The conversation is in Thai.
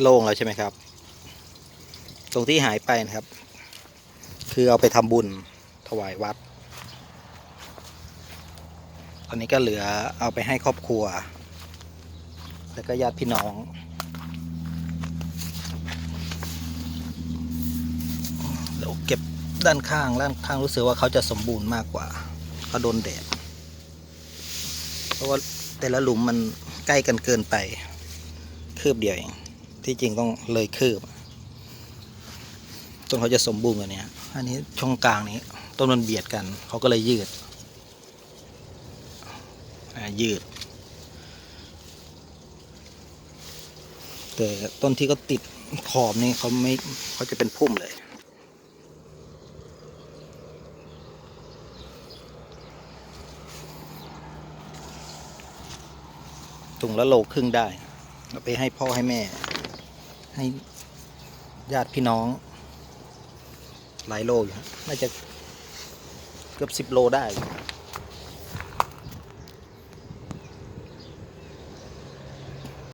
โล่งแล้วใช่ไหมครับ ตรงที่หายไปนะครับ คือเอาไปทำบุญถวายวัด ตอนนี้ก็เหลือเอาไปให้ครอบครัว แล้วก็ญาติพี่น้องเดี๋ยวเก็บด้านข้างด้านข้างรู้สึกว่าเขาจะสมบูรณ์มากกว่าเขาโดนแดด เพราะว่าแต่ละหลุมมันใกล้กันเกินไป คืบเดียวเอง ที่จริงต้องเลยคืบต้นเขาจะสมบูรณ์กว่านี้อันนี้ช่องกลางนี้ ต้นมันเบียดกัน เขาก็เลยยืดยืด แต่ต้นที่ก็ติดขอบนี่เขาไม่เขาจะเป็นพุ่มเลยถุงละโลครึ่งได้เอาไปให้พ่อให้แม่ ให้ญาติพี่น้อง หลายโลอยู่ฮะน่าจะเกือบสิบโลได้